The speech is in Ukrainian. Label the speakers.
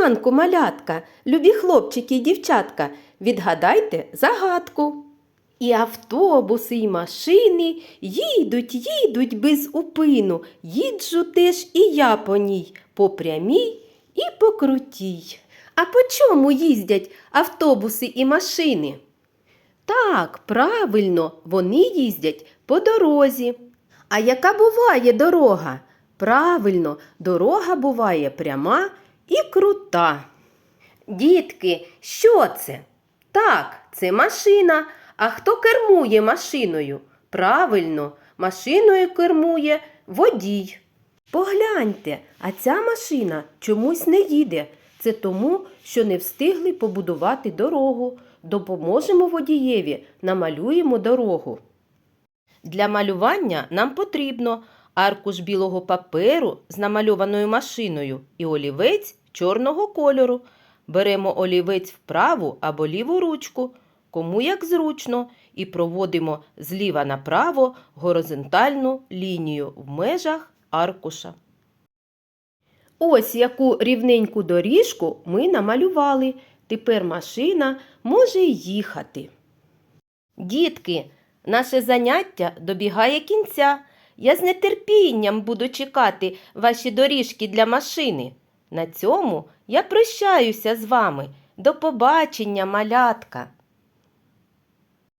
Speaker 1: ранку, малятка, любі хлопчики і дівчатка, відгадайте загадку. І автобуси, і машини їдуть, їдуть без упину. Їджу теж і я по ній, по прямій і по крутій. А по чому їздять автобуси і машини? Так, правильно, вони їздять по дорозі. А яка буває дорога? Правильно, дорога буває пряма і крута. Дітки, що це? Так, це машина. А хто кермує машиною? Правильно, машиною кермує водій. Погляньте, а ця машина чомусь не їде. Це тому, що не встигли побудувати дорогу. Допоможемо водієві, намалюємо дорогу. Для малювання нам потрібно аркуш білого паперу з намальованою машиною і олівець чорного кольору. Беремо олівець в праву або ліву ручку, кому як зручно, і проводимо зліва направо горизонтальну лінію в межах аркуша. Ось яку рівненьку доріжку ми намалювали. Тепер машина може їхати. Дітки, наше заняття добігає кінця. Я з нетерпінням буду чекати ваші доріжки для машини. На цьому я прощаюся з вами. До побачення, малятка!